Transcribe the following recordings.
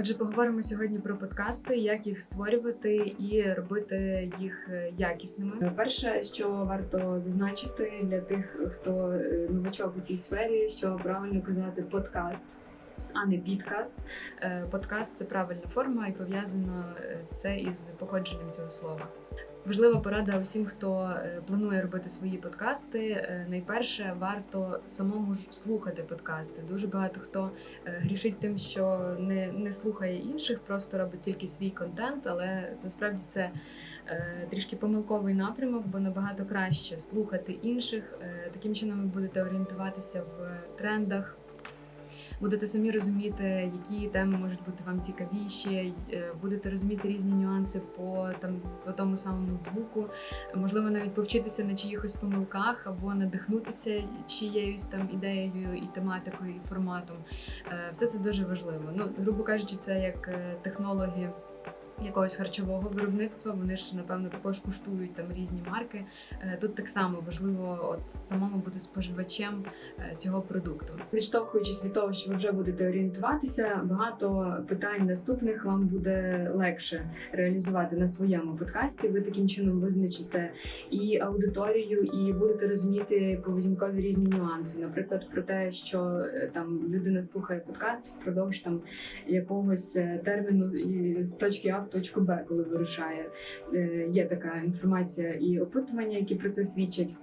Отже, поговоримо сьогодні про подкасти, як їх створювати і робити їх е, якісними. Перше, що варто зазначити для тих, хто е, новачок у цій сфері, що правильно казати подкаст. А не підкаст. Е, Подкаст це правильна форма, і пов'язано це із походженням цього слова. Важлива порада усім, хто е, планує робити свої подкасти. Е, Найперше варто самому ж слухати подкасти. Дуже багато хто е, грішить тим, що не, не слухає інших, просто робить тільки свій контент, але насправді це трішки помилковий напрямок, бо набагато краще слухати інших. Таким чином ви будете орієнтуватися в трендах. Будете самі розуміти, які теми можуть бути вам цікавіші, е, будете розуміти різні нюанси по там по тому самому звуку, можливо, навіть повчитися на чиїхось помилках або надихнутися чиєюсь там ідеєю і тематикою, і форматом. Е, Все це дуже важливо. Ну, грубо кажучи, це як технології. технологи. Якогось харчового виробництва вони ж напевно також куштують там різні марки. Е, Тут так само важливо от самому бути споживачем е, цього продукту. Відштовхуючись від того, що ви вже будете орієнтуватися, багато питань наступних вам буде легше реалізувати на своєму подкасті. Ви таким чином визначите і аудиторію, і будете розуміти поведінкові різні нюанси. Наприклад, про те, що е, там людина слухає подкаст впродовж там якогось терміну і з точки А точку Б, коли вирушає. Е, Є така інформація і опитування, які про це свідчать.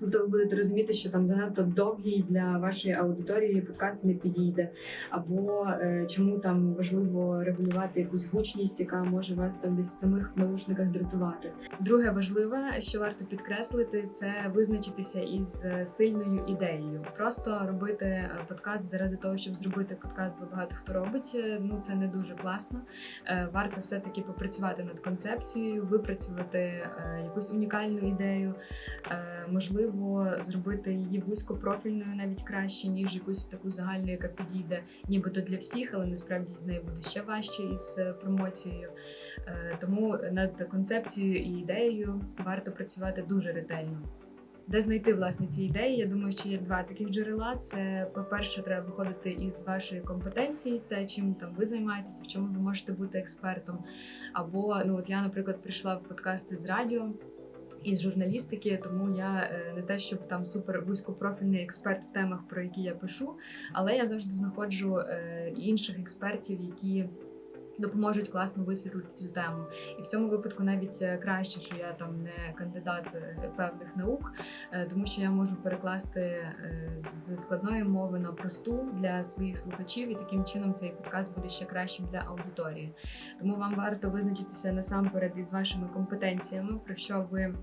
Тобто ви будете розуміти, що там занадто довгий для вашої аудиторії подкаст не підійде, або е, чому там важливо регулювати якусь гучність, яка може вас там десь в самих наушниках дратувати. Друге важливе, що варто підкреслити, це визначитися із е, сильною ідеєю. Просто робити е, подкаст заради того, щоб зробити подкаст, бо багато хто робить. е, Ну це не дуже класно. Е, Варто все таки попрацювати над концепцією, випрацювати е, якусь унікальну ідею. Е, Можливо, зробити її вузькопрофільною навіть краще, ніж якусь таку загальну, яка підійде нібито для всіх, але насправді з нею буде ще важче із е, промоцією. Е, Тому над концепцією і ідеєю варто працювати дуже ретельно. Де знайти власне ці ідеї? Я думаю, що є два таких джерела. Це, по-перше, треба виходити із вашої компетенції, те, чим там ви займаєтеся, в чому ви можете бути експертом. Або ну от я, наприклад, прийшла в подкасти з радіо із журналістики, тому я е, не те, щоб там супер вузькопрофільний експерт в темах, про які я пишу, але я завжди знаходжу е, інших експертів, які. Допоможуть класно висвітлити цю тему, і в цьому випадку навіть е, краще, що я там не кандидат е, певних наук, е, тому що я можу перекласти з складної мови на просту для своїх слухачів, і таким чином цей подкаст буде ще кращим для аудиторії. Тому вам варто визначитися насамперед із вашими компетенціями, про що ви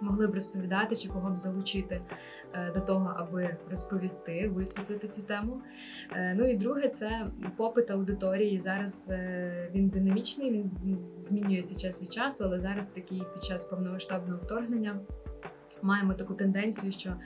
могли б розповідати чи кого б залучити до того, аби розповісти, висвітлити цю тему. Е, Ну і друге, це попит аудиторії. Зараз е, він динамічний, він змінюється час від часу, але зараз такий під час повномасштабного вторгнення. Маємо таку тенденцію, що е,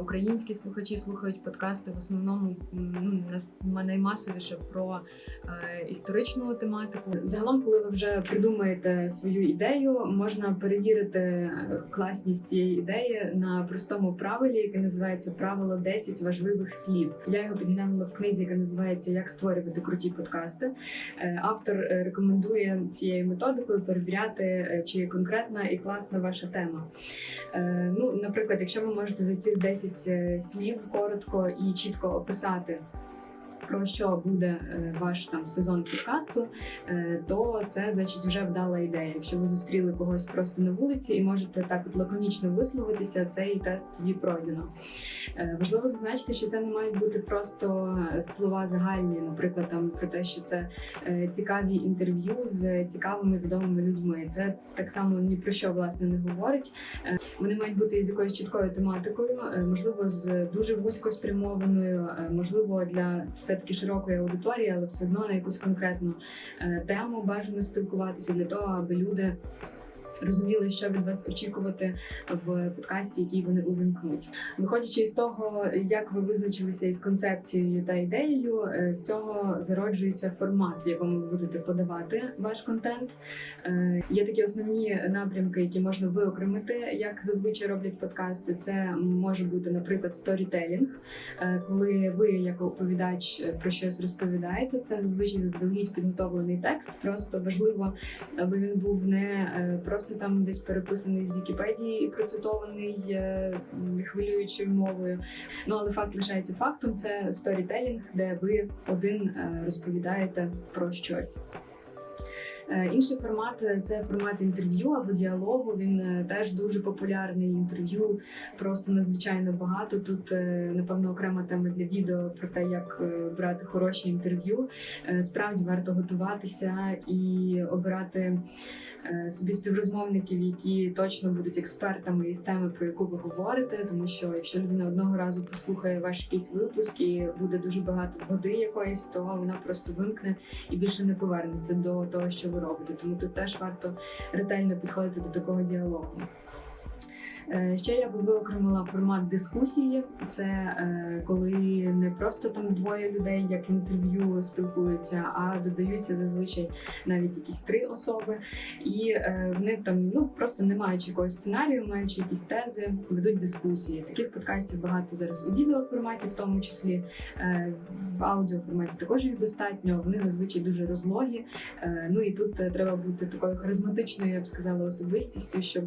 українські слухачі слухають подкасти в основному ну, наймасовіше про е, історичну тематику. Загалом, коли ви вже придумаєте свою ідею, можна перевірити е, класність цієї ідеї на простому правилі, яке називається правило 10 важливих слів. Я його підглянула в книзі, яка називається Як створювати круті подкасти. Е, Автор е, рекомендує цією методикою перевіряти, е, чи конкретна і класна ваша тема. Е, Ну, наприклад, якщо ви можете за ці 10 е, слів коротко і чітко описати. Про що буде е, ваш там сезон подкасту, е, то це значить вже вдала ідея. Якщо ви зустріли когось просто на вулиці і можете так от лаконічно висловитися, цей тест тоді пройдено. Е, Важливо зазначити, що це не мають бути просто слова загальні, наприклад, там про те, що це цікаві інтерв'ю з цікавими відомими людьми. Це так само ні про що власне не говорить. Вони мають бути з якоюсь чіткою тематикою, можливо, з дуже вузько спрямованою, можливо, для все таки широкої аудиторії, але все одно на якусь конкретну е, тему бажано спілкуватися для того, аби люди розуміли, що від вас очікувати в подкасті, який вони увімкнуть. Виходячи з того, як ви визначилися із концепцією та ідеєю, е, з цього зароджується формат, в якому ви будете подавати ваш контент. Е, Є такі основні напрямки, які можна виокремити, як зазвичай роблять подкасти. Це може бути, наприклад, сторітелінг, Е, коли ви, як оповідач, про щось розповідаєте. Це зазвичай заздалегідь підготовлений текст. Просто важливо, аби він був не просто там десь переписаний з Вікіпедії і процитований е, хвилюючою мовою. Ну але факт лишається фактом. Це сторітелінг, де ви один е, розповідаєте про щось. Е, Інший формат е, це формат інтерв'ю або діалогу. Він е, теж дуже популярний. Інтерв'ю просто надзвичайно багато. Тут напевно окрема тема для відео про те, як брати хороші інтерв'ю. Справді варто готуватися і обирати собі співрозмовників, які точно будуть експертами із теми, про яку ви говорите. Тому що якщо людина одного разу послухає ваш якийсь випуск і буде дуже багато води якоїсь, то вона просто вимкне і більше не повернеться до того, що ви робите. Тому тут теж варто ретельно підходити до такого діалогу. Е, Ще я би виокремила формат дискусії. Це е, коли не просто там двоє людей, як інтерв'ю спілкуються, а додаються зазвичай навіть якісь три особи, і е, вони там ну просто не маючи якогось сценарію, маючи якісь тези, ведуть дискусії. Таких подкастів багато зараз у відеоформаті, в тому числі в аудіоформаті також їх достатньо. Вони зазвичай дуже розлогі. Ну і тут треба бути такою харизматичною, я б сказала, особистістю, щоб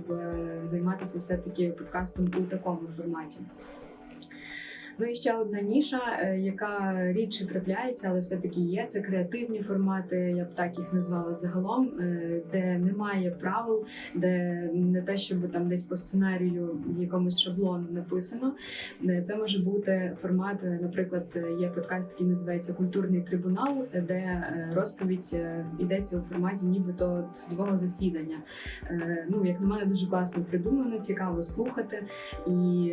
займатися все таки подкастом у такому форматі. Ну і ще одна ніша, е, яка рідше трапляється, але все-таки є. Це креативні формати, я б так їх назвала загалом, е, де немає правил, де не те, щоб там десь по сценарію якомусь шаблону написано. Е, Це може бути формат, наприклад, є подкаст, який називається Культурний трибунал, де розповідь йдеться у форматі нібито судового засідання. Ну, як на мене, дуже класно придумано, цікаво слухати. І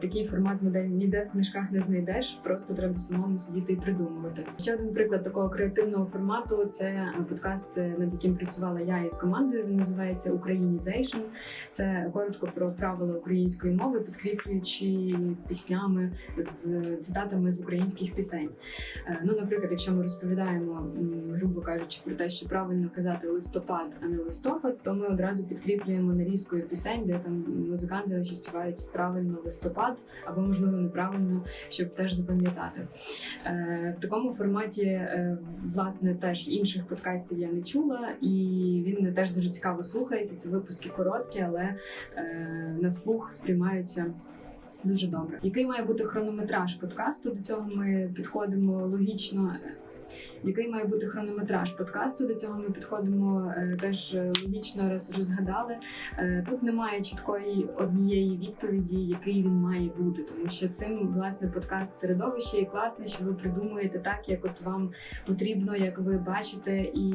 такий формат модель ніде в книжках не знайдеш, просто треба самому сидіти і придумувати. Ще один приклад такого креативного формату це подкаст, над яким працювала я із командою. Він називається Українізейшн. Це коротко про правила української мови, підкріплюючи піснями з цитатами з українських пісень. Е, Ну, наприклад, якщо ми розповідаємо, грубо кажучи, про те, що правильно казати листопад, а не листопад, то ми одразу підкріплюємо нарізкою пісень, де там музиканти співають правильно листопад, або можливо неправильно, щоб теж запам'ятати. Е, В такому форматі, е, власне, теж інших подкастів я не чула, і він не теж дуже цікаво слухається. Це випуски короткі, але е, на слух сприймаються. Дуже добре. Який має бути хронометраж подкасту? До цього ми підходимо логічно. Який має бути хронометраж подкасту? До цього ми підходимо е, теж е, логічно, раз вже згадали. Е, Тут немає чіткої однієї відповіді, який він має бути, тому що цим власне подкаст середовище і класне, що ви придумуєте так, як от вам потрібно, як ви бачите, і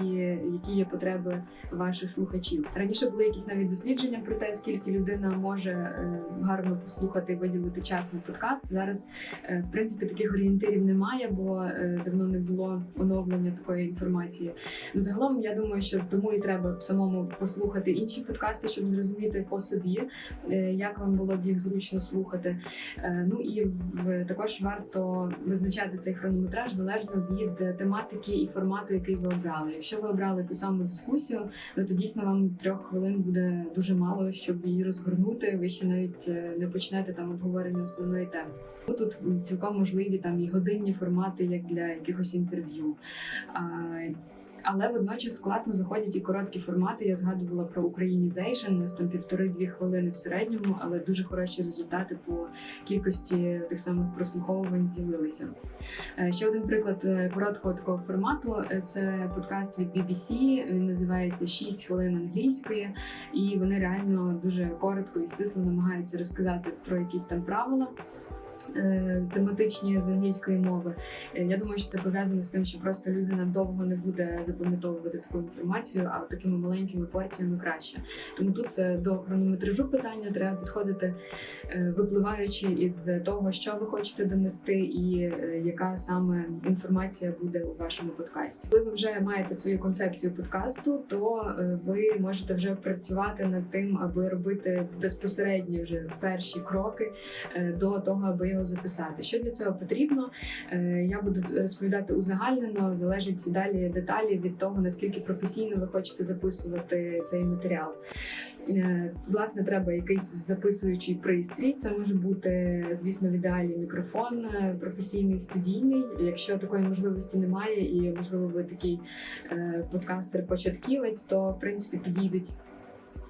які є потреби ваших слухачів. Раніше були якісь навіть дослідження про те, скільки людина може гарно послухати і виділити час на подкаст. Зараз в принципі таких орієнтирів немає, бо давно не було оновлення такої інформації. Ну, загалом я думаю, що тому і треба самому послухати інші подкасти, щоб зрозуміти по собі, е, як вам було б їх зручно слухати. Е, Ну і також варто визначати цей хронометраж залежно від тематики і формату, який ви обрали. Якщо ви обрали ту саму дискусію, ну то дійсно вам трьох хвилин буде дуже мало, щоб її розгорнути. Ви ще навіть е, не почнете там обговорення основної теми. Ну, Тут цілком можливі там і годинні формати, як для якихось інтерв'ю. А, але водночас класно заходять і короткі формати. Я згадувала про Українізейшн, у нас там півтори-дві хвилини в середньому, але дуже хороші результати по кількості тих самих прослуховувань з'явилися. Е, Ще один приклад е, короткого такого формату е, це подкаст від BBC. Він називається «6 хвилин англійської, і вони реально дуже коротко і стисло намагаються розказати про якісь там правила. Е, тематичні з англійської мови. Е, Я думаю, що це пов'язано з тим, що просто людина довго не буде запам'ятовувати таку інформацію, а такими маленькими порціями краще. Тому тут е, до хронометражу питання треба підходити, випливаючи із того, що ви хочете донести, і яка саме інформація буде у вашому подкасті. Коли ви вже маєте свою концепцію подкасту, то ви можете вже працювати над тим, аби робити безпосередні вже перші кроки до того, аби його записати. Що для цього потрібно? Е, Я буду розповідати узагальнено, залежить далі деталі від того, наскільки професійно ви хочете записувати цей матеріал. Е, Власне, треба якийсь записуючий пристрій. Це може бути, звісно, в ідеалі мікрофон е, професійний студійний. Якщо такої можливості немає, і можливо ви такий подкастер-початківець, то в принципі підійдуть.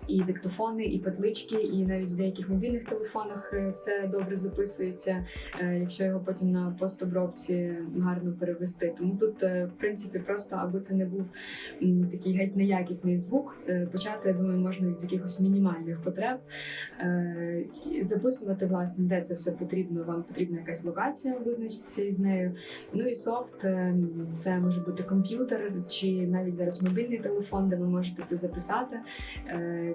І диктофони, і петлички, і навіть в деяких мобільних телефонах е, все добре записується, е, якщо його потім на постобробці гарно перевести. Тому тут, е, в принципі, просто аби це не був такий геть неякісний звук, почати, я думаю, можна з якихось мінімальних потреб. Записувати, власне, де це все потрібно. Вам потрібна якась локація, визначитися із нею. Ну і софт це може бути комп'ютер чи навіть зараз мобільний телефон, де ви можете це записати.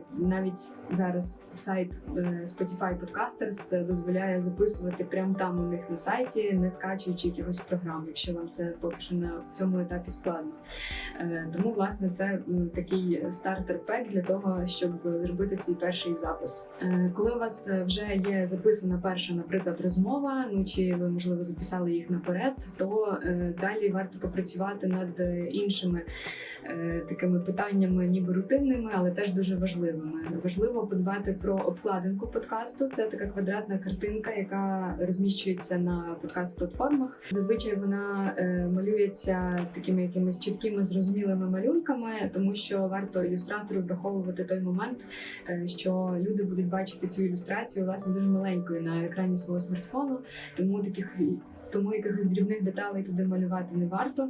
Е, Навіть зараз сайт е, Spotify Podcasters дозволяє записувати прямо там у них на сайті, не скачуючи якихось програм, якщо вам це поки що на цьому етапі складно. Е, Тому, власне, це такий стартер-пек для того, щоб зробити свій перший запис. Е, Коли у вас е, вже є записана перша, наприклад, розмова, ну чи ви можливо записали їх наперед, то е, далі варто попрацювати над е, іншими е, такими питаннями, ніби рутинними, але теж дуже важливими. Важливо подбати про обкладинку подкасту. Це така квадратна картинка, яка розміщується на подкаст-платформах. Зазвичай вона е, малюється такими якимись чіткими зрозумілими малюнками, тому що варто ілюстратору враховувати той момент, е, що люди будуть бачити цю ілюстрацію власне дуже маленькою на екрані свого смартфону, тому таких. Тому якихось дрібних деталей туди малювати не варто.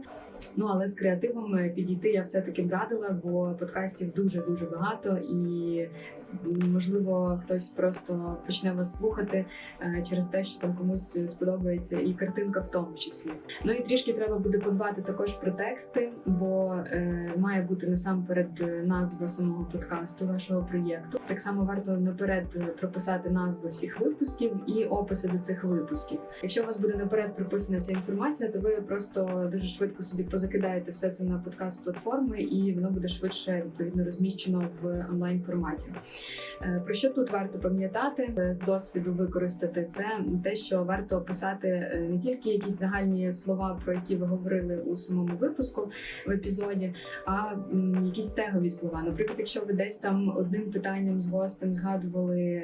Ну але з креативом е, підійти я все-таки б радила, бо подкастів дуже дуже багато, і можливо хтось просто почне вас слухати е, через те, що там комусь сподобається і картинка в тому числі. Ну і трішки треба буде подбати також про тексти, бо е, має бути насамперед е, назва самого подкасту, вашого проєкту. Так само варто наперед е, прописати назви всіх випусків і описи до цих випусків. Якщо у вас буде наперед прописана ця інформація, то ви просто дуже швидко собі позакидаєте все це на подкаст платформи, і воно буде швидше відповідно розміщено в онлайн форматі. Е, Про що тут варто пам'ятати е, з досвіду використати це те, що варто описати е, не тільки якісь загальні слова, про які ви говорили у самому випуску в епізоді, а якісь тегові слова. Наприклад, якщо ви десь там одним питанням з гостем згадували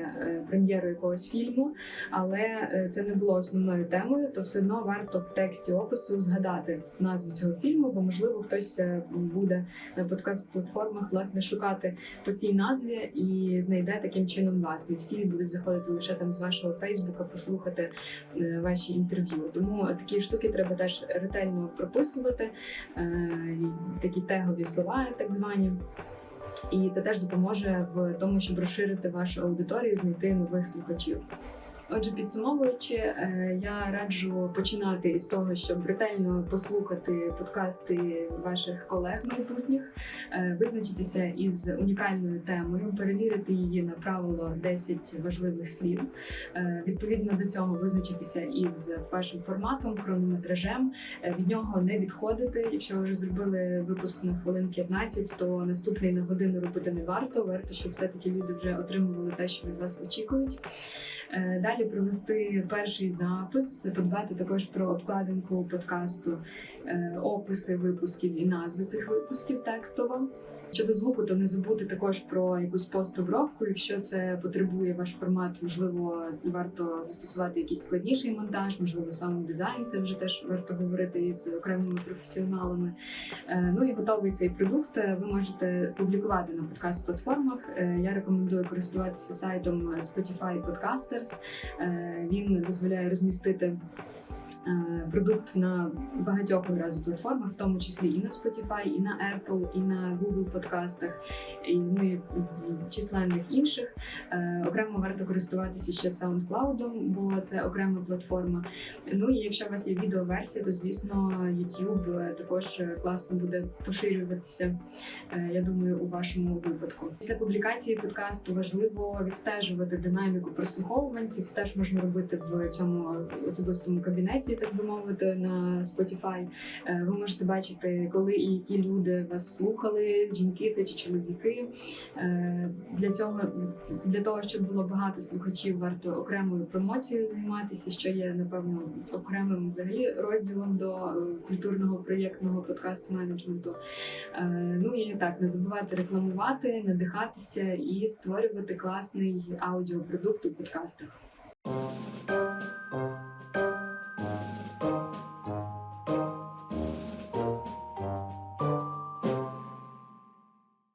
прем'єру якогось фільму, але це не було основною темою, то все одно варто в тексті опису згадати назву цього фільму, бо можливо хтось буде на подкаст-платформах власне шукати по цій назві і знайде таким чином вас. Не всі будуть заходити лише там з вашого Фейсбука, послухати е, ваші інтерв'ю. Тому такі штуки треба теж ретельно прописувати, е, такі тегові слова, так звані. І це теж допоможе в тому, щоб розширити вашу аудиторію, знайти нових слухачів. Отже, підсумовуючи, е, я раджу починати із того, щоб ретельно послухати подкасти ваших колег майбутніх, е, визначитися із унікальною темою, перевірити її на правило 10 важливих слів. Е, Відповідно до цього визначитися із вашим форматом, хронометражем. Від нього не відходити. Якщо ви вже зробили випуск на хвилин 15, то наступний на годину робити не варто. Варто, щоб все таки люди вже отримували те, що від вас очікують. Е, Далі провести перший запис, подбати також про обкладинку подкасту, е, описи випусків і назви цих випусків текстово. Щодо звуку, то не забути також про якусь постобробку. Якщо це потребує ваш формат, можливо, варто застосувати якийсь складніший монтаж, можливо, сам дизайн. Це вже теж варто говорити із окремими професіоналами. Е, Ну і готовий цей продукт е, ви можете публікувати на подкаст-платформах. Е, Я рекомендую користуватися сайтом Spotify Podcasters. Він дозволяє розмістити продукт на багатьох одразу платформах, в тому числі і на Spotify, і на Apple, і на Google подкастах, і ну, і численних інших. Е, Окремо варто користуватися ще SoundCloud, бо це окрема платформа. Ну і якщо у вас є відеоверсія, то звісно YouTube е, також е, класно буде поширюватися. е, Я думаю, у вашому випадку. Після публікації подкасту важливо відстежувати динаміку прослуховувань. Це теж можна робити в цьому особистому кабінеті, так би мовити, на Spotify. Е, Ви можете бачити, коли і які люди вас слухали, жінки це чи чоловіки. Е, Для цього для того, щоб було багато слухачів, варто окремою промоцією займатися, що є напевно окремим взагалі розділом до е, культурного проєктного подкаст менеджменту. Е, Ну і так, не забувати рекламувати, надихатися і створювати класний аудіопродукт у подкастах.